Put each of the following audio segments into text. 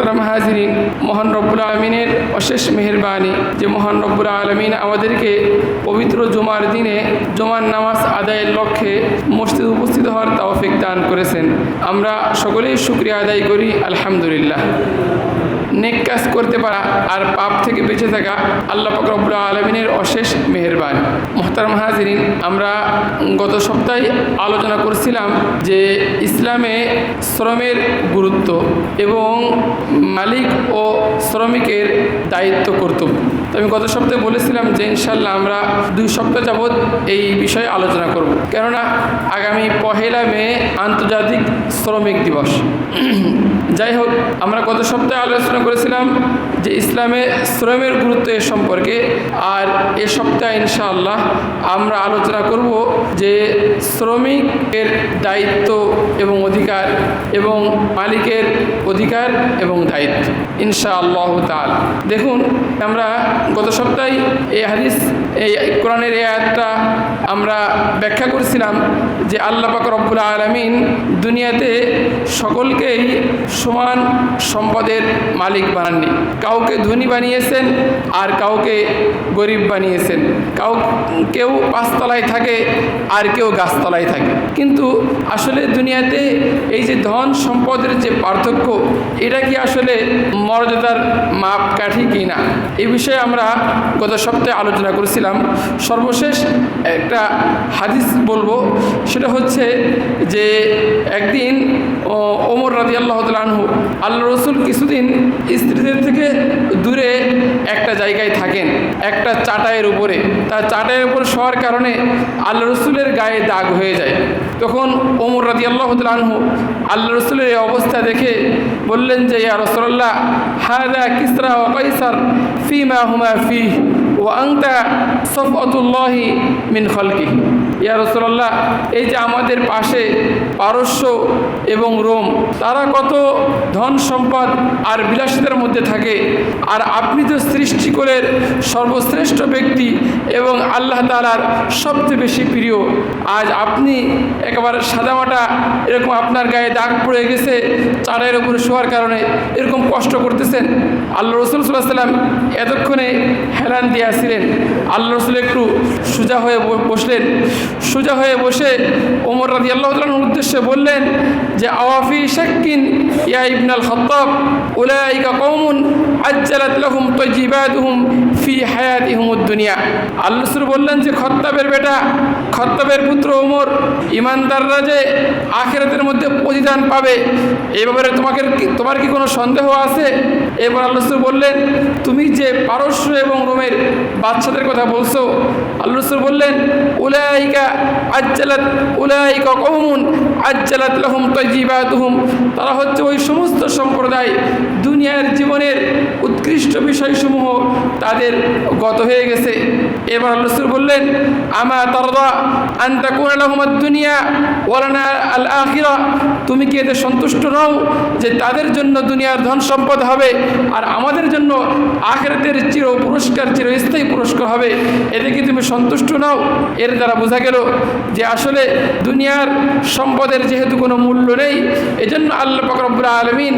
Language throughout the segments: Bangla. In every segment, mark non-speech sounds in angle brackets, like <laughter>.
মোহতারাম হাজিরিন, মহান রব্বুল আলমিনের অশেষ মেহরবানি। যে মহান রব্বুল আলমিন আমাদেরকে পবিত্র জুমার দিনে জুমার নামাজ আদায়ের লক্ষ্যে মসজিদ উপস্থিত হওয়ার তাওফিক দান করেছেন। আমরা সকলেই শুক্রিয়া আদায় করি, আলহামদুলিল্লাহ। নেক কাজ করতে পারা আর পাপ থেকে বেঁচে থাকা আল্লাহ ফকরবুল আলমিনের অশেষ মেহরবান। মোহতার মাহাজিন আমরা গত সপ্তাহে আলোচনা করছিলাম যে ইসলামে শ্রমের গুরুত্ব এবং মালিক ও শ্রমিকের দায়িত্ব কর্তব্য। তো আমি গত সপ্তাহে বলেছিলাম যে ইনশাল্লাহ আমরা দুই সপ্তাহ যাবৎ এই বিষয়ে আলোচনা করব। কেননা আগামী পহেলা মে আন্তর্জাতিক শ্রমিক দিবস। যাই হোক, আমরা গত সপ্তাহে আলোচনা করেছিলাম যে ইসলামে শ্রমের গুরুত্ব এ সম্পর্কে। আর এ সপ্তাহে ইনশাআল্লাহ আমরা আলোচনা করব যে শ্রমিকের দায়িত্ব এবং অধিকার এবং মালিকের অধিকার এবং দায়িত্ব। ইনশাআল্লাহ তাল দেখুন, আমরা গত সপ্তাহে এই হাদিস, এই কোরআনের এই আয়াতটা আমরা ব্যাখ্যা করছিলাম যে আল্লাহ পাক রব্বুল আলমিন দুনিয়াতে সকলকেই সমান সম্পদের মালিক বানাননি। কাউকে ধনী বানিয়েছেন আর কাউকে গরিব বানিয়েছেন। কাউ, কেউ পাঁচতলায় থাকে আর কেউ গাছতলায় থাকে। কিন্তু আসলে দুনিয়াতে এই যে ধন সম্পদের যে পার্থক্য, এটা কি আসলে মর্যাদার মাপকাঠি কি না এই বিষয়ে আমরা গত সপ্তাহে আলোচনা করেছিলাম, সর্বশেষ একটা হাদিস বলব, সেটা হচ্ছে যে একদিন ওমর রাজি আল্লাহ আনহু আল্লাহ রসুল কিছুদিন স্ত্রীদের থেকে দূরে একটা জায়গায় থাকেন, একটা চাটাইয়ের উপরে। তার চাটাইয়ের উপর শোয়ার কারণে আল্লাহ রসুলের গায়ে দাগ হয়ে যায়। তখন ওমর রাজি আল্লাহ আনহু আল্লাহ রসুলের এই অবস্থা দেখে বললেন যে, ইয়া রসল্লাহ হাদা কিসরা ও কাইসার ফি মা হুমা ফি ও আংতা সফতুল্লাহি মিন খলকি ইয়া রসল্লাহ এই যে আমাদের পাশে পারস্য এবং রোম, তারা কত ধন সম্পদ আর বিলাসিতার মধ্যে থাকে। আর আপনি তো সৃষ্টিকুলের সর্বশ্রেষ্ঠ ব্যক্তি এবং আল্লাহ তালার সবচেয়ে বেশি প্রিয়, আজ আপনি একেবারে সাদামাটা এরকম আপনার গায়ে দাগ পড়ে গেছে চারের উপরে শোয়ার কারণে এরকম কষ্ট করতেছেন। আল্লাহ রসুল সাল্লাহ সাল্লাম এতক্ষণে হেলান দিয়েছিলেন আল্লাহ রসুল একটু সোজা হয়ে বসলেন। সোজা হয়ে বসে ওমর রাজি আল্লাহ উদ্দেশ্যে বললেন যে আওয়াফি শাক্কিন ইয়া ইবনাল খত্তাব, উলাইকা কৌমুন আজ্জালাত লাহুম তজিবাদুহুম ফি হায়াতিহুম দুনিয়া। আল্লাহ রসুল বললেন যে, খত্তাবের বেটা, খত্তাবের পুত্র ওমর ইমানদাররা যে আখেরাতের মধ্যে প্রতিদান পাবে এই ব্যাপারে তোমাকে তোমার কি কোনো সন্দেহ আছে? এবার আল্লাহ রসুল বললেন, তুমি যে পারস্য এবং রোমের বাচ্চাদের কথা বলছো, আল্লাহ রসুল বললেন, উলাইকা আজ্জালাত, উলাইকা কৌমুন আজ্জালাত লাহুম তজিবাতুহুম তারা হচ্ছে ওই সমস্ত সম্প্রদায়, দুনিয়ার জীবনের উৎকৃষ্ট বিষয়সমূহ তাদের গত হয়ে গেছে। এবার আল্লাহ বললেন, আমা তরদা আন্তা কোন আলহমদ দুনিয়া ওয়ালানা আল আখিরা তুমি কি এতে সন্তুষ্ট নও যে তাদের জন্য দুনিয়ার ধন সম্পদ হবে আর আমাদের জন্য আখেরাতের চির পুরস্কার, চিরস্থায়ী পুরস্কার হবে? এতে কি তুমি সন্তুষ্ট নও? এর দ্বারা বোঝা গেল যে আসলে দুনিয়ার সম্পদের যেহেতু কোনো মূল্য নেই, এজন্য আল্লাহ ফকরবুল আলমিন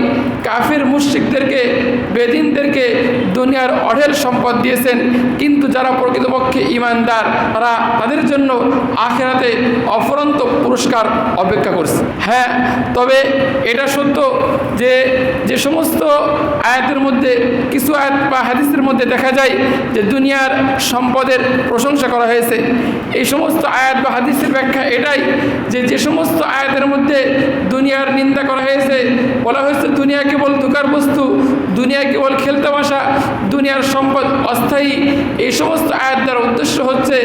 কাফির মুশ্রিকদেরকে, বেদিনদেরকে দুনিয়ার অঢেল সম্পদ দিয়েছেন। কিন্তু যারা প্রকৃতপক্ষে ইমানদার তারা তাদের জন্য আখেরাতে অফরন্ত পুরস্কার অপেক্ষা করছে। হ্যাঁ তবে এটা সত্য যে যে সমস্ত আয়াতের মধ্যে, কিছু আয়াত বা হাদিসের মধ্যে দেখা যায় যে দুনিয়ার সম্পদের প্রশংসা করা হয়েছে। এই সমস্ত আয়াত বা হাদিসের ব্যাখ্যা এটাই যে যে সমস্ত আয়াতের মধ্যে দুনিয়ার নিন্দা করা হয়েছে। বলা হয়েছে, দুনিয়া কেবল ধোকার বস্তু, দুনিয়া কেবল খেলতে বসা, দুনিয়ার সম্পদ অস্থায়ী। এই সমস্ত আয়াত দ্বারা উদ্দেশ্য হচ্ছে,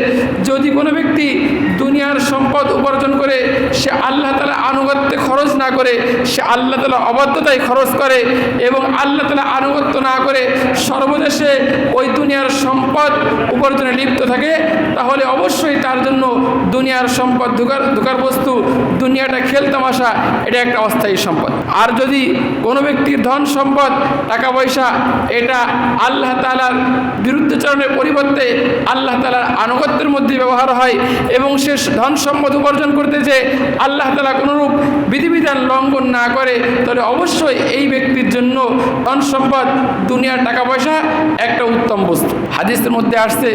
যদি কোনো ব্যক্তি দুনিয়ার সম্পদ উপার্জন করে, সে আল্লাহ তালা আনুগত্যে খরচ না করে, সে আল্লাহ তালা অবাধ্যতায় খরচ করে এবং আল্লাহ তালা আনুগত্য না করে সর্বদেশে ওই দুনিয়ার সম্পদ উপার্জনে লিপ্ত থাকে, তাহলে অবশ্যই তার জন্য দুনিয়ার সম্পদ ধোকার ধোকার বস্তু দুনিয়াটা খেলতামাশা এটা একটা অস্থায়ী সম্পদ। আর যদি কোনো ব্যক্তির ধন সম্পদ, টাকা পয়সা, এটা আল্লাহ তালার বিরুদ্ধচারণের পরিবর্তে আল্লাহ তালার আনুগত্যের মধ্যে ব্যবহার হয় এবং সে ধন সম্পদ উপার্জন করতে যে আল্লাহ তালা কোনোরূপ বিধিবিধান লঙ্ঘন না করে, তাহলে অবশ্যই এই ব্যক্তির জন্য ধন সম্পদ, দুনিয়ার টাকা পয়সা একটা উত্তম বস্তু। হাদিসের মধ্যে আসছে,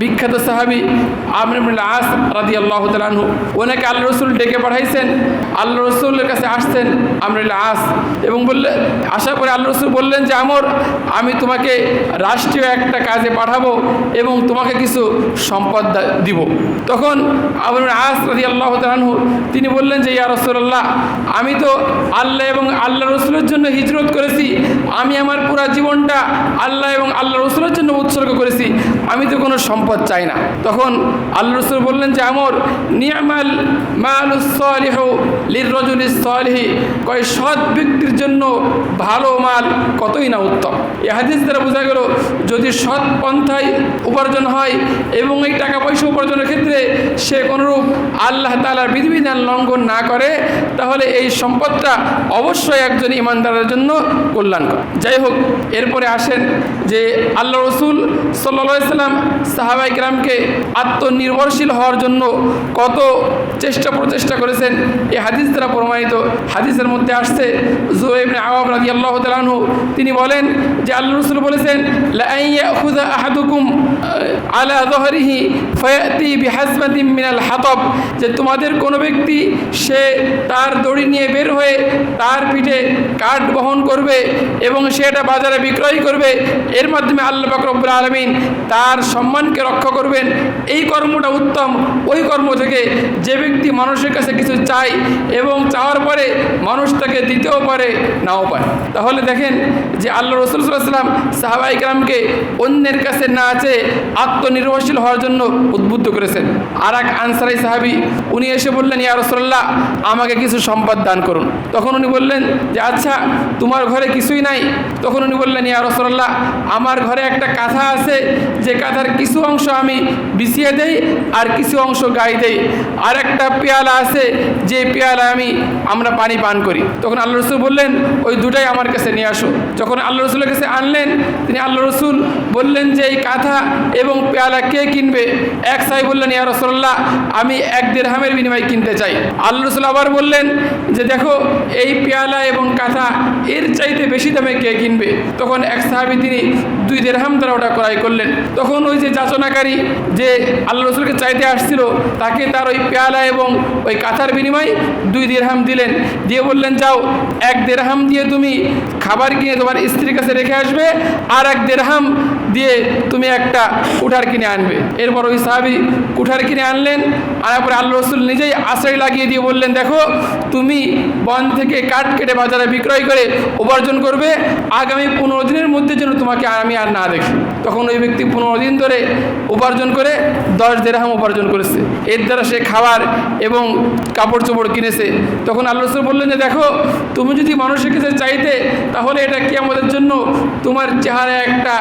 বিখ্যাত সাহাবি আমর আস রাদি আল্লাহ তালাহু ওনাকে আল্লাহ রসুল ডেকে পাঠাইছেন আল্লাহ রসুলের কাছে আসছেন আমরুল্লাহ আস। এবং বললে, আশা করে আল্লাহ রসুল বললেন যে, আমর, আমি তোমাকে রাষ্ট্রীয় একটা কাজে পাঠাবো এবং তোমাকে কিছু সম্পদ দিব। তখন আমর আস রাজি আল্লাহ তালাহু তিনি বললেন যে, ইয়া রসুল্লাহ আমি তো আল্লাহ এবং আল্লাহ রসুলের জন্য হিজরত করেছি। আমি আমার পুরা জীবনটা আল্লাহ এবং আল্লাহ রসুলের জন্য উৎসর্গ করেছি। আমি তো কোনো সম্পদ চাই না। তখন আল্লাহ রসুল বললেন যে, আমর, নিয়ামাল মালুসলিহ লির রজুল সলিহি। কয়, সৎ ব্যক্তির জন্য ভালো মাল কতই না উত্তম? এ হাদিস দ্বারা বোঝা গেল, যদি সৎ পন্থায় উপার্জন হয় এবং এই টাকা পয়সা উপার্জনের ক্ষেত্রে সে কোনোরূপ আল্লাহ তালার বিধিবিধান লঙ্ঘন না করে, তাহলে এই সম্পদটা অবশ্যই একজন ইমানদারের জন্য কল্যাণকর। যাই হোক, এরপরে আসেন যে আল্লাহ রসুল সাল্লা সাল্লাম সাহাবাই গ্রামকে আত্মনির্ভরশীল হওয়ার জন্য কত চেষ্টা প্রচেষ্টা করেছেন, এই হাদিস দ্বারা প্রমাণিত। হাদিসের মধ্যে আসছে জোয়েবনে আওয়াব রাজি আল্লাহ তালাহু তিনি বলেন যে আল্লাহ রসুল বলেছেন আহাদুকুম আলা দহরিহি ফয়াতি বিহাজমাতিম মিনাল হাতব যে তোমাদের কোনো ব্যক্তি সে তার দড়ি নিয়ে বের হয়ে তার পিঠে কাঠ বহন করবে এবং সেটা বাজারে বিক্রয় করবে, এর মাধ্যমে আল্লাহ বাকরবুল আলমিন তার সম্মানকে রক্ষা করবেন। এই কর্মটা উত্তম। ওই কর্ম থেকে যে ব্যক্তি মানুষের কাছে কিছু চায় এবং চাওয়ার পরে মানুষ তাকে দিতেও পারে, নাও পারে। তাহলে দেখেন যে আল্লাহ রসুল সাল্লাম সাহাবাই গ্রামকে অন্যের কাছে না চেয়ে আত্মনির্ভরশীল হওয়ার জন্য উদ্বুদ্ধ করেছেন। আর এক আনসারাই সাহাবি, উনি এসে বললেন, ইয়া রসল্লাহ আমাকে কিছু সম্পদ দান করুন। তখন উনি বললেন যে আচ্ছা তোমার ঘরে কিছুই নাই? তখন উনি বললেন, ইয়া রসল্লাহ আমার ঘরে একটা কাঁথা আছে যে কাঁথার কিছু অংশ আমি বিছিয়ে দেই আর কিছু অংশ গায়ে দেই। আর একটা পেয়ালা আছে, যে পেয়ালা আমি, আমরা পানি পান করি। তখন আল্লাহ রসুল বললেন, ওই দুটাই আমার কাছে নিয়ে আসো। যখন আল্লাহ রসুলের কাছে আনলেন, তিনি আল্লাহ রসুল বললেন যে, এই কাঁথা এবং পেয়ালা কে কিনবে? এক সাই বললেন, ইয়া রসল্লাহ আমি এক দেড়হামের বিনিময়ে কিনতে চাই। আল্লাহ রসুল আবার বললেন যে, দেখো, এই পেয়ালা এবং কাঁথা এর চাইতে বেশি দামে কে কিনবে? তখন এক সাহাবি তিনি দুই দেড়হাম দ্বারা ওটা ক্রয় করলেন। তখন ওই যে যাচনাকারী যে আল্লাহ রসুলকে চাইতে আসছিল, তাকে তার ওই পেয়ালা এবং ওই কাঁথার বিনিময়ে দুই দেড়হাম দিলেন। দিয়ে বললেন, যাও, এক দেড়হাম দিয়ে তুমি খাবার কিনে তোমার স্ত্রীর কাছে রেখে আসবে, আর এক দেড়হাম দিয়ে তুমি একটা কুঠার কিনে আনবে। এরপর ওই সাহাবি কুঠার কিনে আনলেন, আনার পরে আল্লাহ রসুল নিজেই আশ্রয় লাগিয়ে দিয়ে বললেন, দেখো, তুমি বন থেকে কাঠ কেটে বাজারে বিক্রয় করে উপার্জন করবে, আগামী পনেরো দিনের মধ্যে যেন তোমাকে আমি আর না দেখি। তখন ওই ব্যক্তি পনেরো দিন ধরে উপার্জন করে দশ দেড়হাম উপার্জন করেছে। এর দ্বারা সে খাবার এবং কাপড় চোপড় কিনেছে। তখন আল্লাহ রসুল বললেন যে, দেখো, তুমি যদি মানুষের কাছে চাইতে, তাহলে এটা কি আমাদের জন্য তোমার চেহারায় একটা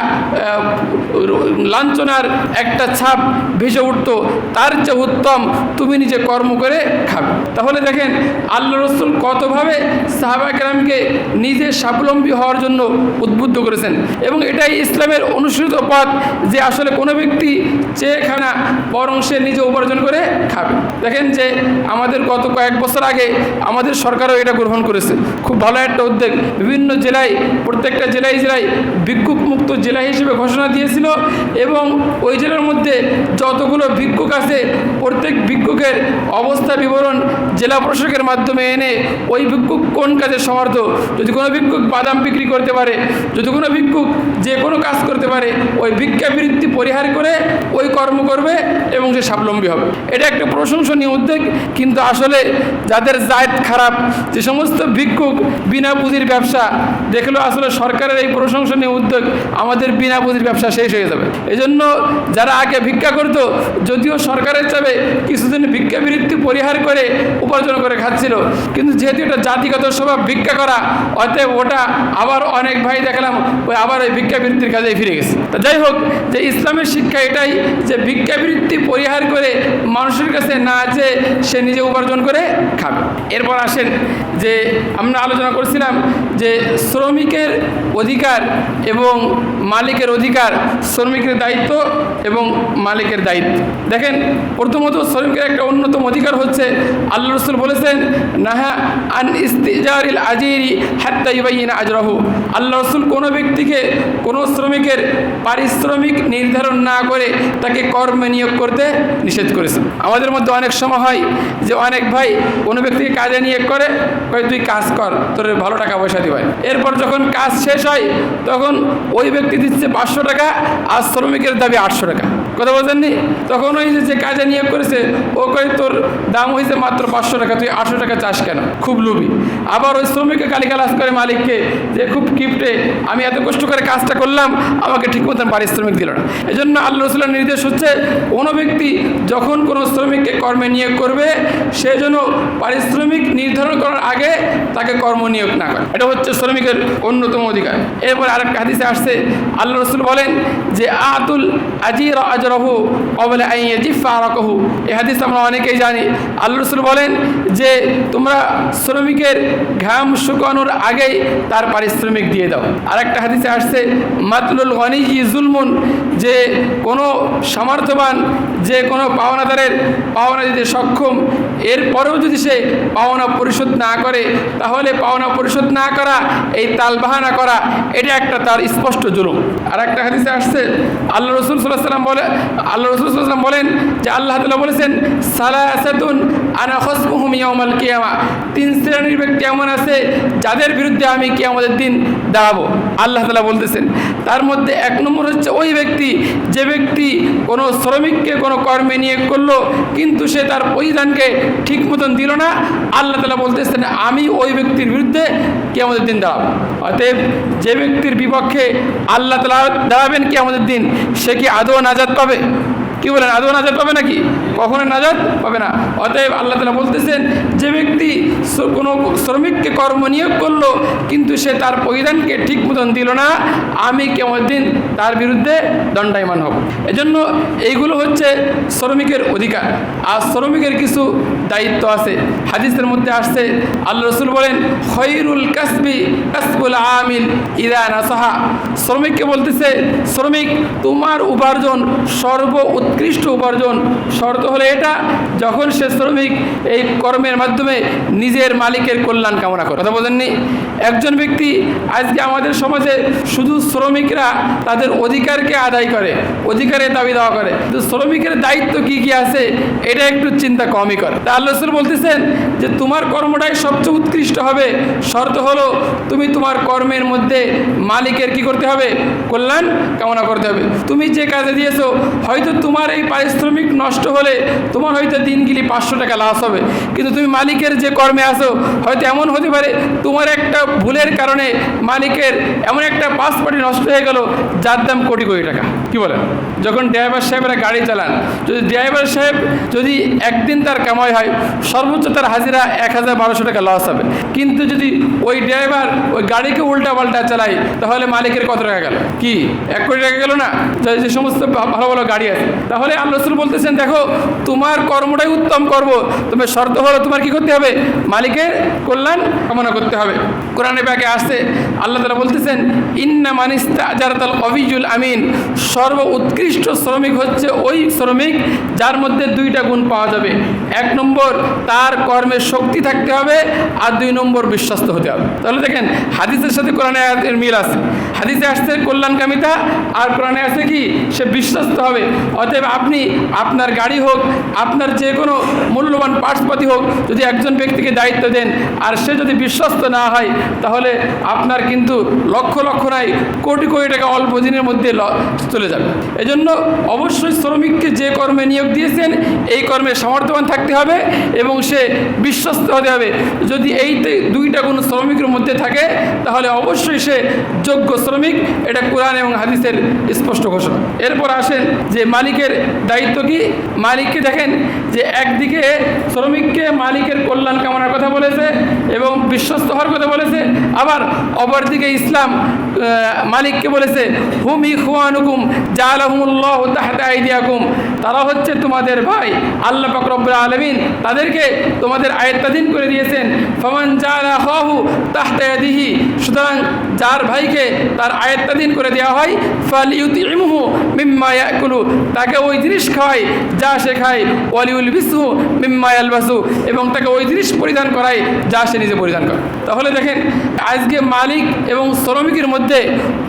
লাঞ্ছনার একটা ছাপ ভেসে উঠতো, তার চেয়ে উত্তম তুমি নিজে কর্ম করে খাবে। তাহলে দেখেন, আল্লাহ রসুল কতভাবে সাহাবাকরামকে নিজে স্বাবলম্বী হওয়ার জন্য উদ্বুদ্ধ করেছেন। এবং এটাই ইসলামের অনুসৃত পথ যে আসলে কোনো ব্যক্তি চেয়ে খানা বরং সে নিজে উপার্জন করে খাবে। দেখেন যে আমাদের গত কয়েক বছর আগে আমাদের সরকারও এটা গ্রহণ করেছে। খুব ভালো একটা উদ্যোগ। বিভিন্ন জেলায়, প্রত্যেকটা জেলায় জেলায় ভিক্ষুক মুক্ত জেলা হিসেবে ঘোষণা দিয়েছিল এবং ওই জেলার মধ্যে যতগুলো ভিক্ষুক আছে, প্রত্যেক ভিক্ষুকের অবস্থা বিবরণ জেলা প্রশাসকের মাধ্যমে এনে ওই ভিক্ষুক কোন কাজে সমর্থ? যদি কোনো ভিক্ষুক বাদাম বিক্রি করতে পারে, যদি কোনো ভিক্ষুক যে কোনো কাজ করতে পারে, ওই ভিক্ষাবৃত্তি পরিহার করে ওই কর্ম করবে এবং সে স্বাবলম্বী হবে। এটা একটা প্রশংসনীয় উদ্যোগ, কিন্তু আসলে যাদের জায়দ খারাপ, যে সমস্ত ভিক্ষুক বিনা পুঁজির ব্যবসা, দেখল আসলে সরকারের এই প্রশংসনীয় উদ্যোগ আমাদের বিনা পুঁজির ব্যবসা শেষ হয়ে যাবে। এজন্য যারা আগে ভিক্ষা করতো, যদিও সরকারের চাবে কিছুদিন ভিক্ষাবৃত্তি পরিহার করে উপার্জন করে খাচ্ছিল, কিন্তু যেহেতু এটা জাতিগত স্বভাব, ভিক্ষা করা, অতএব ওটা আবার অনেক ভাই দেখলাম, ওই আবার ওই ভিক্ষাবৃত্তির কাজে ফিরে গেছে। তা যাই হোক, যে ইসলামের শিক্ষা এটাই যে ভিক্ষাবৃত্তি পরিহার করে মানুষের কাছে না আছে সে নিজে উপার্জন করে খাবে এরপর আসেন যে আমরা আলোচনা করছিলাম যে শ্রমিকের অধিকার এবং মালিকের অধিকার শ্রমিকের দায়িত্ব এবং মালিকের দায়িত্ব। দেখেন, প্রথমত শ্রমিকের একটা অন্যতম অধিকার হচ্ছে আল্লাহ রসুল বলেছেন, নাহা আন ইস্তিজারিল আজিরি হাত্তা ইবাইনা আজরাহু। আল্লাহ রসুল কোনো ব্যক্তিকে কোনো শ্রমিকের পারিশ্রমিক নির্ধারণ না করে তাকে কর্মে নিয়োগ করতে নিষেধ করেছেন। আমাদের মধ্যে অনেক সময় হয় যে অনেক ভাই কোনো ব্যক্তিকে কাজে নিয়োগ করে কয় তুই কাজ কর, তোর ভালো টাকা পয়সা দিবে। এরপর যখন কাজ শেষ হয়, তখন ওই ব্যক্তি দিচ্ছে পাঁচশো টাকা আর শ্রমিকের দাবি আটশো টাকা। কথা বলছেননি? তখন ওই যে- কাজে নিয়োগ করেছে, ও কয়, তোর দাম হয়েছে মাত্র পাঁচশো টাকা, তুই আটশো টাকা চাস কেন? খুব লোভী। আবার ওই শ্রমিককে গালিগালাজ করে মালিককে যে, খুব কিপটে, আমি এত কষ্ট করে কাজটা করলাম, আমাকে ঠিক মতন পারিশ্রমিক দিল না। এই জন্য আল্লাহ রসুলের নির্দেশ হচ্ছে, কোনো ব্যক্তি যখন কোনো শ্রমিককে কর্মে নিয়োগ করবে, সে যেন পারিশ্রমিক নির্ধারণ করার আগে তাকে কর্ম নিয়োগ না করে। এটা হচ্ছে শ্রমিকের অন্যতম অধিকার। এরপর আরেকটা হাদিসে আসছে, আল্লাহ রসুল বলেন যে, আতুল আজির আজরহু অবলে আইয়ে জিফা রকহু এই হাদিস আমরা অনেকেই জানি। আল্লাহ রসুল বলেন যে, তোমরা শ্রমিকের ঘাম শুকানোর আগেই তার পারিশ্রমিক দিয়ে দাও। আরেকটা হাদিসে আসছে, মাতলুল গনিজি জুলমুন যে কোনো সামর্থ্যবান, যে কোনো পাওনাদারের পাওনা দিতে সক্ষম, এরপরেও যদি সে পাওনা পরিশোধ না করে, তাহলে পাওনা পরিশোধ না করা, এই তালবাহানা করা, এটা একটা তার স্পষ্ট জুলুম। আর একটা হাদিসে আসছে, আল্লাহ রসুল সাল্লাহ সাল্লাম বলে আল্লাহ রসুল সাল্লাম বলেন যে আল্লাহ তালা বলেছেন, সালাসাতুন আনা খসমুহুম ইয়াউমাল কিয়ামা। তিন শ্রেণির ব্যক্তি এমন আছে, যাদের বিরুদ্ধে আমি কিয়ামতের দিন দাঁড়াবো। আল্লাহ তালা বলতেছেন, তার মধ্যে এক নম্বর হচ্ছে ওই ব্যক্তি, যে ব্যক্তি কোনো শ্রমিককে, কোনো কর্মে নিয়োগ করল, কিন্তু সে তার পরিধানকে ঠিক মতন দিল না, আল্লাহ তালা বলতেছেন, আমি ওই ব্যক্তির বিরুদ্ধে কে আমাদের দিন দাঁড়াবো। অতএব যে ব্যক্তির বিপক্ষে আল্লাহ তালা দাঁড়াবেন কি আমাদের দিন, সে কি আদৌ নাজাদ পাবে? কি বলেন, আদৌ নাজাদ পাবে নাকি? কখনো নাজাদ পাবে না। অতএব আল্লাহ তালা বলতেছেন, যে ব্যক্তি কোনো শ্রমিককে কর্ম নিয়োগ করল, কিন্তু সে তার পরিধানকে ঠিক মতন দিল না, আমি কেমন দিন তার বিরুদ্ধে দণ্ডায়মান হব। এজন্য এইগুলো হচ্ছে শ্রমিকের অধিকার। আর শ্রমিকের কিছু দায়িত্ব আছে। হাদিসের মধ্যে আসছে, আল্লাহ রসুল বলেন, খৈরুল কাসবি কাসবুল আমিল ইদা নাসাহা। শ্রমিককে বলতেছে, শ্রমিক, তোমার উপার্জন সর্ব উৎকৃষ্ট উপার্জন শর্ত হলো এটা, যখন সে শ্রমিক এই কর্মের মাধ্যমে নিজের মালিকের কল্যাণ কামনা করে। কথা বোঝেননি? একজন ব্যক্তি আজকে আমাদের সমাজে শুধু শ্রমিকরা তাদের অধিকারকে আদায় করে, অধিকারের দাবি দেওয়া করে, কিন্তু শ্রমিকের দায়িত্ব কি কি আছে, এটা একটু চিন্তা কমই করে। তা আল্লাহ বলতেছেন যে, তোমার কর্মটাই সবচেয়ে উৎকৃষ্ট হবে। শর্ত হলো তুমি তোমার কর্মের মধ্যে মালিকের কি করতে হবে? কল্যাণ কামনা করতে হবে। তুমি যে কাজে দিয়েছ, হয়তো তোমার এই পারিশ্রমিক নষ্ট হলে তোমার হয়তো দিনগুলি পাঁচশো টাকা লস হবে। কিন্তু তুমি মালিকের যে কর্মে আসো হয়তো এমন হতে পারে তোমার একটা ভুলের কারণে মালিকের এমন একটা পাঁচ পাটি নষ্ট হয়ে গেল, যার দাম কোটি কোটি টাকা। কি বলেন? যখন ড্রাইভার সাহেবরা গাড়ি চালান, যদি ড্রাইভার সাহেব যদি একদিন তার কামাই হয়, সর্বোচ্চ তার হাজিরা এক হাজার বারোশো টাকা লস হবে। কিন্তু যদি ওই ড্রাইভার ওই গাড়িকে উল্টা পাল্টা চালায়, তাহলে মালিকের কত টাকা গেল? কি? এক কোটি টাকা গেল না? যে সমস্ত ভালো ভালো গাড়ি আছে তাহলে আল্লাহ রসুল বলতেছেন, দেখো, তোমার কর্মটাই উত্তম কর্ম। তোমার শর্ত হলো তোমার কি করতে হবে? মালিকের কল্যাণ কামনা করতে হবে। কোরআনে ব্যাগে আসছে, আল্লাহ তালা বলতেছেন, ইন্না মানিস্তা আজারাতাল অভিজুল আমিন। সর্ব উৎকৃষ্ট শ্রমিক হচ্ছে ওই শ্রমিক যার মধ্যে দুইটা গুণ পাওয়া যাবে। এক নম্বর, তার কর্মের শক্তি থাকতে হবে আর দুই নম্বর, বিশ্বস্ত হতে হবে। তাহলে দেখেন, হাদিসের সাথে কোরআনে আয়াতের মিল আছে। হাদিসে আসছে কল্যাণকামিতা, আর কোরআনে আছে কি? সে বিশ্বস্ত হবে। অতএব আপনি আপনার গাড়ি হোক, আপনার যে কোনো মূল্যবান পার্টসপাতি হোক, যদি একজন ব্যক্তিকে দায়িত্ব দেন আর সে যদি বিশ্বস্ত না হয়, তাহলে আপনার কিন্তু লক্ষ লক্ষ নাই, কোটি কোটি টাকা অল্প দিনের মধ্যে চলে যাবে। এজন্য অবশ্যই শ্রমিককে যে কর্মে নিয়োগ দিয়েছেন, এই কর্মে সামর্থ্যবান থাকতে হবে এবং সে বিশ্বস্ত হতে হবে। যদি এই দুইটা কোনো শ্রমিকের মধ্যে থাকে, তাহলে অবশ্যই সে যোগ্য শ্রমিক। এটা কোরআন এবং হাদিসের স্পষ্ট ঘোষণা। এরপর আসেন যে মালিকের মালিকের দায়িত্ব কি? মালিককে দেখেন যে একদিকে শ্রমিককে মালিকের কল্যাণ কামনার কথা বলেছে এবং বিশ্বস্ত হওয়ার কথা বলেছে, আবার অপরদিকে ইসলাম মালিককে বলেছে, হুম ইখওয়ানুকুম জালাহুমুল্লাহ তাহতা তারা হচ্ছে তোমাদের ভাই। আল্লাহ পাক রব্বুল আলামিন তাদেরকে তোমাদের আয়ত্তাধীন করে দিয়েছেন। ফমান জালা খাহু তাহতা সুতরাং যার ভাইকে তার আয়ত্তাধীন করে দেওয়া হয় ফাল ইউতিমহু মিম্মা ইয়াকুলু, তাকে ওই জিনিস খাওয়ায় যা সে খায়। ওয়ালিউল বিসু মিম্মা ইয়ালবাসু, এবং তাকে ওই জিনিস পরিধান করায় যা সে নিজে পরিধান করে। তাহলে দেখেন, আজকে মালিক এবং শ্রমিকের মধ্যে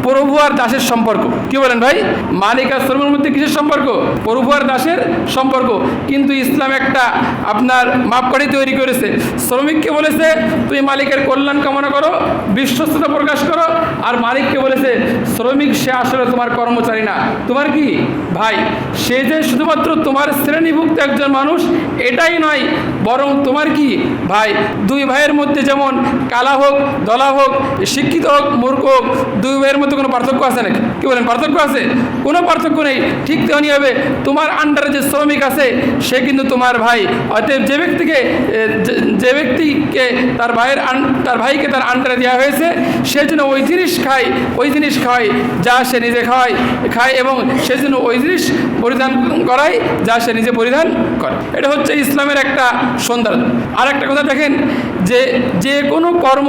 প্রভু আর দাসের সম্পর্ক। কি বলেন ভাই? মালিক আর শ্রমিকের মধ্যে কিসের সম্পর্ক? প্রভু আর দাসের সম্পর্ক। কিন্তু ইসলাম একটা আপনার মাপকাঠি তৈরি করেছে। শ্রমিককে বলেছে, তুমি মালিকের কল্যাণ কামনা করো, বিশ্বস্ততা প্রকাশ করো। আর মালিককে বলেছে, শ্রমিক, সে আসলে তোমার কর্মচারী না। তোমার কি? ভাই সে যে শুধুমাত্র তোমার শ্রেণীভুক্ত একজন মানুষ, এটাই নয়, বরং তোমার কি? ভাই, দুই ভাইয়ের মধ্যে যেমন কালা হোক দলা হোক, শিক্ষিত হোক, মূর্খ হোক, দুই ভাইয়ের মধ্যে কোনো পার্থক্য আছে নাকি? কি বলেন, পার্থক্য আছে? কোনো পার্থক্য নেই। ঠিক তেমনি হবে তোমার আন্ডারে যে শ্রমিক আছে, সে কিন্তু তোমার ভাই। অতএব যে ব্যক্তিকে যে- ব্যক্তিকে তার ভাইয়ের তার ভাইকে তার আন্ডারে দেওয়া হয়েছে, সে যেন ওই জিনিস খায়, ওই জিনিস খাওয়ায় যা সে নিজে খাওয়ায় খায় এবং সে যেন ওই জিনিস পরিধান করায় যা সে নিজে পরিধান করে। এটা হচ্ছে ইসলামের একটা সৌন্দর্য। আর একটা কথা দেখেন যে যে কোনো কর্ম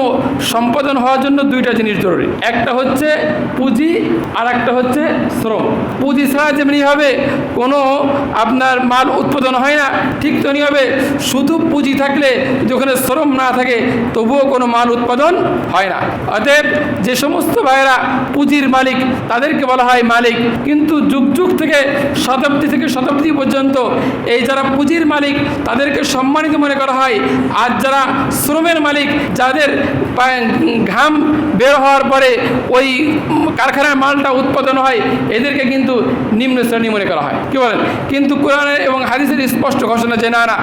সম্পাদন হওয়ার জন্য দুইটা জিনিস জরুরি। একটা হচ্ছে পুঁজি আর একটা হচ্ছে শ্রম। পুঁজি ছাড়া যেমনি হবে, কোনো আপনার মাল উৎপাদন হয় না, ঠিক তেমনি হবে। শুধু পুঁজি থাকলে যদি ওখানে শ্রম না থাকে, তবুও কোনো মাল উৎপাদন হয় না। অতএব যে সমস্ত ভাইয়েরা পুঁজির মালিক, তাদেরকে বলা হয় মালিক। কিন্তু যুগ যুগ থেকে শতাব্দী থেকে শতাব্দী পর্যন্ত এই যারা পুঁজির মালিক, তাদেরকে সম্মানিত মনে করা হয়। আর যারা শ্রমের মালিক, যাদের ঘাম বের হওয়ার পরে ওই কারখানার মালটা উৎপাদন হয়, এদেরকে কিন্তু নিম্ন শ্রেণি মনে করা হয়। কি বলেন? কিন্তু কোরআনের এবং হাদিসের স্পষ্ট ঘোষণা যে না না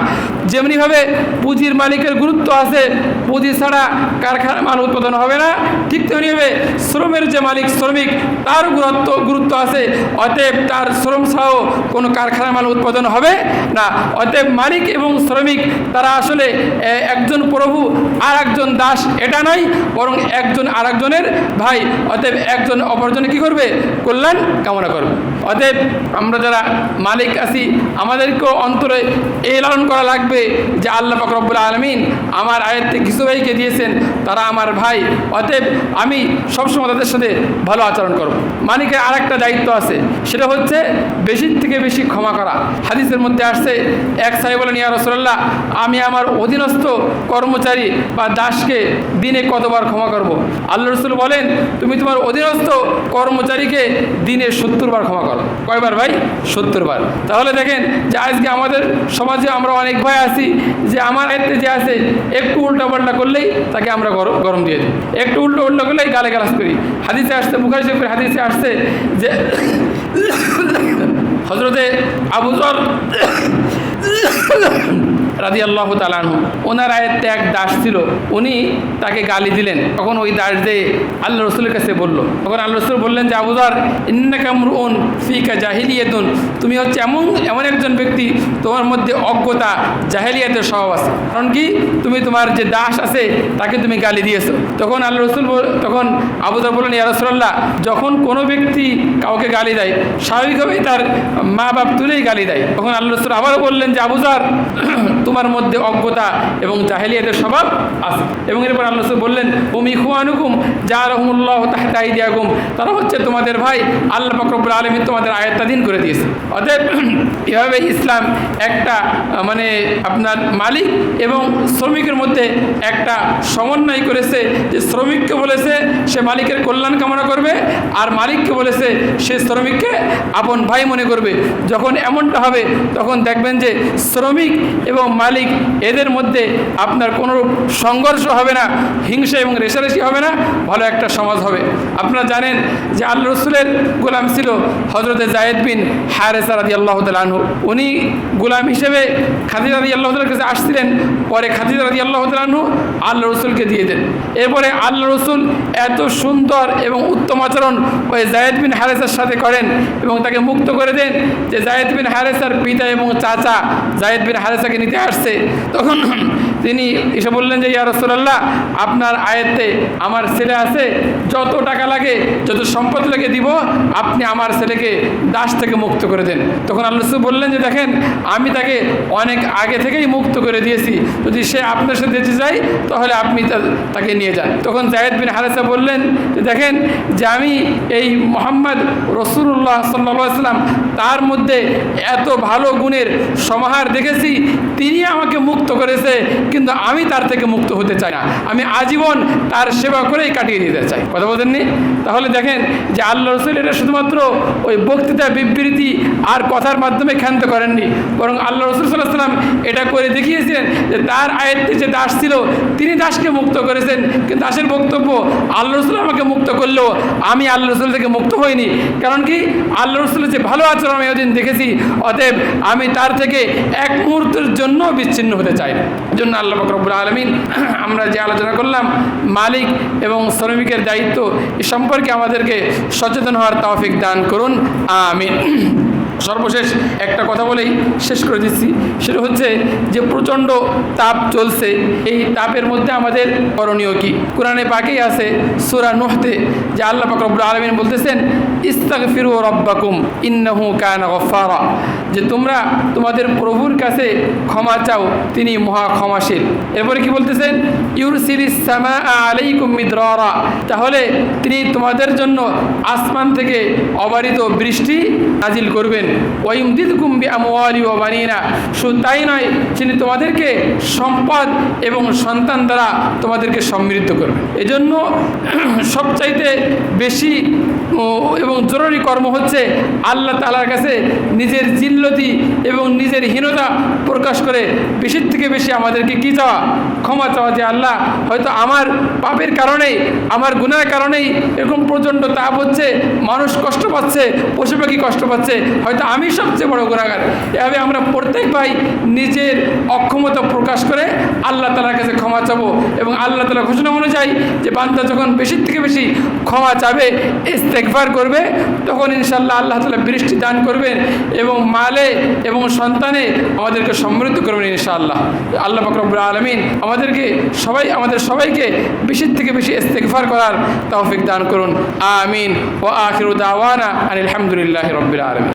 যেমনিভাবে পুঁজির মালিকের গুরুত্ব আছে, পুঁজি ছাড়া কারখানার মাল উৎপাদন হবে না। ঠিক তেমনিভাবে শ্রমের যে মালিক, শ্রমিক তার গুরুত্ব গুরুত্ব আছে। অতএব তার শ্রম ছাড়াও কোনো কারখানার মাল উৎপাদন হবে না। অতএব মালিক এবং শ্রমিক, তারা আসলে একজন প্রভু আর একজন দাস, এটা নয়, বরং একজন আর একজনের ভাই। অতএব একজন অপরজনে কি করবে? কল্যাণ কামনা করবে। অতএব আমরা যারা মালিক আছি, আমাদেরকেও অন্তরে এই লালন করা লাগবে যে আল্লাহ ফকরবুল আলমিন আমার আয়ত্তে কিছু ভাইকে দিয়েছেন, তারা আমার ভাই। অতএব আমি সবসময় তাদের সাথে ভালো আচরণ করব। মালিকের আর একটা দায়িত্ব আছে, সেটা হচ্ছে বেশির থেকে বেশি ক্ষমা করা। হাদিসের মধ্যে আসছে, এক সাহেব বলেন, ইয়া রসল্লাহ আমি আমার অধীনস্থ কর্মচারী বা দাসকে দিনে কতবার ক্ষমা করব? আল্লাহ রসুল বলেন, তুমি তোমার অধীনস্থ কর্মচারীকে দিনে সত্তর বার ক্ষমা করো। কয়বার ভাই? সত্তর বার তাহলে দেখেন যে আজকে আমাদের সমাজে আমরা অনেক ভাই আছি যে আমার আয়ত্তে যে আছে, একটু উল্টা পাল্টা করলেই তাকে আমরা গরম গরম দিয়ে দিই। একটু উল্টো উল্টো করলেই গালে গালাস করি। হাদিসে আসছে, বুখারি শরীফের হাদিসে আসছে যে <coughs> হজরতে আবুজর রাজি আল্লাহ তালানহু ওনার আয়ত্তে এক দাস ছিল, উনি তাকে গালি দিলেন। তখন ওই দাস যে আল্লাহ রসুলের কাছে বলল, তখন আল্লাহ রসুল বললেন যে আবুজার ইন্নাকামরুন ফিকা জাহিলিয়াতুন। তুমি হচ্ছে এমন এমন একজন ব্যক্তি, তোমার মধ্যে অজ্ঞতা, জাহেলিয়াতের স্বভাব আছে। কারণ কি? তুমি তোমার যে দাস আছে, তাকে তুমি গালি দিয়েছ। তখন আল্লাহ রসুল তখন আবুদার বললেন, ইয়া রসুল্লাহ যখন কোনো ব্যক্তি কাউকে গালি দেয়, স্বাভাবিকভাবেই তার মা বাপ তুলেই গালি দেয়। তখন আল্লাহ রসুল আবারও বললেন যে আবুজার <clears throat> তোমার মধ্যে অজ্ঞতা এবং জাহেলিয়াতের স্বভাব আছে। এবং এরপর আল্লাহ বললেন উমি খুয়ানুকুম যা রহমুল্লাহ তাহতাই দিয়াকুম তারা হচ্ছে তোমাদের ভাই, আল্লাহ ফকরবুল আলমী তোমাদের আয়ত্তাধীন করে দিয়েছে। অতএব <clears throat> এভাবে ইসলাম একটা মানে আপনার মালিক এবং শ্রমিকের মধ্যে একটা সমন্বয় করেছে যে শ্রমিককে বলেছে সে মালিকের কল্যাণ কামনা করবে, আর মালিককে বলেছে সে শ্রমিককে আপন ভাই মনে করবে। যখন এমনটা হবে, তখন দেখবেন যে শ্রমিক এবং মালিক, এদের মধ্যে আপনার কোনো সংঘর্ষ হবে না, হিংসা এবং রেশারেশি হবে না, ভালো একটা সমাজ হবে। আপনারা জানেন যে আল্লাহ রসুলের গোলাম ছিল হজরতে জায়েদ বিন হারেসা রাদি আল্লাহ তালু উনি গোলাম হিসেবে খাদিজা রাদি আল্লাহ কাছে আসছিলেন, পরে খাদিজা রাদি আল্লাহ তালু আল্লাহ রসুলকে দিয়ে দেন। এরপরে আল্লাহ রসুল এত সুন্দর এবং উত্তম আচরণ ওই জায়েদ বিন হারেসার সাথে করেন এবং তাকে মুক্ত করে দেন যে জায়েদ বিন হারেসার পিতা এবং চাচা জায়েদ বিন হারেসাকে নিতে আসছে তখন তিনি এসে বললেন যে, ইয়া রসুল্লাহ আপনার আয়ত্তে আমার ছেলে আছে, যত টাকা লাগে, যত সম্পদ লাগে দিব, আপনি আমার ছেলেকে দাস থেকে মুক্ত করে দেন। তখন আল্লাহ বললেন যে, দেখেন, আমি তাকে অনেক আগে থেকেই মুক্ত করে দিয়েছি। যদি সে আপনার সাথে যেতে চাই তাহলে আপনি তাকে নিয়ে যান। তখন জায়েদ বিন হারেসা বললেন যে, দেখেন, যে আমি এই মোহাম্মদ রসুল্লাহ সাল্লাম তার মধ্যে এত ভালো গুণের সমাহার দেখেছি তিনি আমাকে মুক্ত করেছে। কিন্তু আমি তার থেকে মুক্ত হতে চাই না। আমি আজীবন তার সেবা করেই কাটিয়ে দিতে চাই। কথা বলেননি? তাহলে দেখেন যে আল্লাহ রসুল এটা শুধুমাত্র ওই বক্তৃতা বিবৃতি আর কথার মাধ্যমে ক্ষান্ত করেননি। বরং আল্লাহ রসুল সাল্লাহ সাল্লাম এটা করে দেখিয়েছেন যে তার আয়ত্তে যে দাস ছিল, তিনি দাসকে মুক্ত করেছেন। কিন্তু দাসের বক্তব্য আল্লাহ রসুল আমাকে মুক্ত করলেও আমি আল্লাহ রসুল থেকে মুক্ত হইনি। কারণ কি? আল্লাহ রসুলের যে ভালো আচরণ আমি ওদিন দেখেছি, অতএব আমি তার থেকে এক মুহূর্তের জন্য বিচ্ছিন্ন হতে চাই জন্য আল্লাহ বকরবুল আলমিন, <clears throat> আমরা যে আলোচনা করলাম, মালিক এবং শ্রমিকের দায়িত্ব এ সম্পর্কে আমাদেরকে সচেতন হওয়ার তৌফিক দান করুন, আমিন। <clears throat> সর্বশেষ একটা কথা বলেই শেষ করে দিচ্ছি। সেটা হচ্ছে যে প্রচণ্ড তাপ চলছে, এই তাপের মধ্যে আমাদের করণীয় কি? কোরআনে পাকেই আছে সুরা নুহতে যে আল্লাহ পাক রব্বুল আলমিন বলতেছেন ইস্তাক ফিরু রব্বাকুম ইন্নাহু কানা গফফারা। যে তোমরা তোমাদের প্রভুর কাছে ক্ষমা চাও, তিনি মহা ক্ষমাশীল। এরপরে কি বলতেছেন? ইউর ইউরসিলিস সামা আলাইকুম মিদরারা। তাহলে তিনি তোমাদের জন্য আসমান থেকে অবারিত বৃষ্টি নাজিল করবেন। ওয়াইমদিদ কুম্বি আমওয়ালি ও বানিনা। শুধু তাই নয় তিনি তোমাদেরকে সম্পদ এবং সন্তান দ্বারা তোমাদেরকে সমৃদ্ধ করবেন। এজন্য <clears throat> সবচাইতে বেশি এবং জরুরি কর্ম হচ্ছে আল্লাহ তালার কাছে নিজের জিল্লতি এবং নিজের হীনতা প্রকাশ করে বেশির থেকে বেশি আমাদেরকে কি চাওয়া? ক্ষমা চাওয়া যে আল্লাহ হয়তো আমার পাপের কারণেই, আমার গুণার কারণেই এরকম প্রচণ্ড তাপ হচ্ছে, মানুষ কষ্ট পাচ্ছে, পশু পাখি কষ্ট পাচ্ছে, হয়তো আমি সবচেয়ে বড় গুণাগার এভাবে আমরা প্রত্যেক ভাই নিজের অক্ষমতা প্রকাশ করে আল্লাহ তালার কাছে ক্ষমা চাবো এবং আল্লাহ তালা ঘোষণা অনুযায়ী যে বান্দা যখন বেশির থেকে বেশি ক্ষমা চাবে ইস্তেকবার করবে, তখন ইনশাল্লাহ আল্লাহ তালা বৃষ্টি দান করবেন এবং মালে এবং সন্তানে আমাদেরকে সমৃদ্ধ করবেন ইনশাআল্লাহ। আল্লাহ বকরবুল আলমিন আমাদেরকে সবাই, আমাদের সবাইকে বেশির থেকে বেশি ইস্তেকফার করার তৌফিক দান করুন। আমিন। ও আখির দাওয়ানা আলহামদুলিল্লাহ রবিল আলমিন।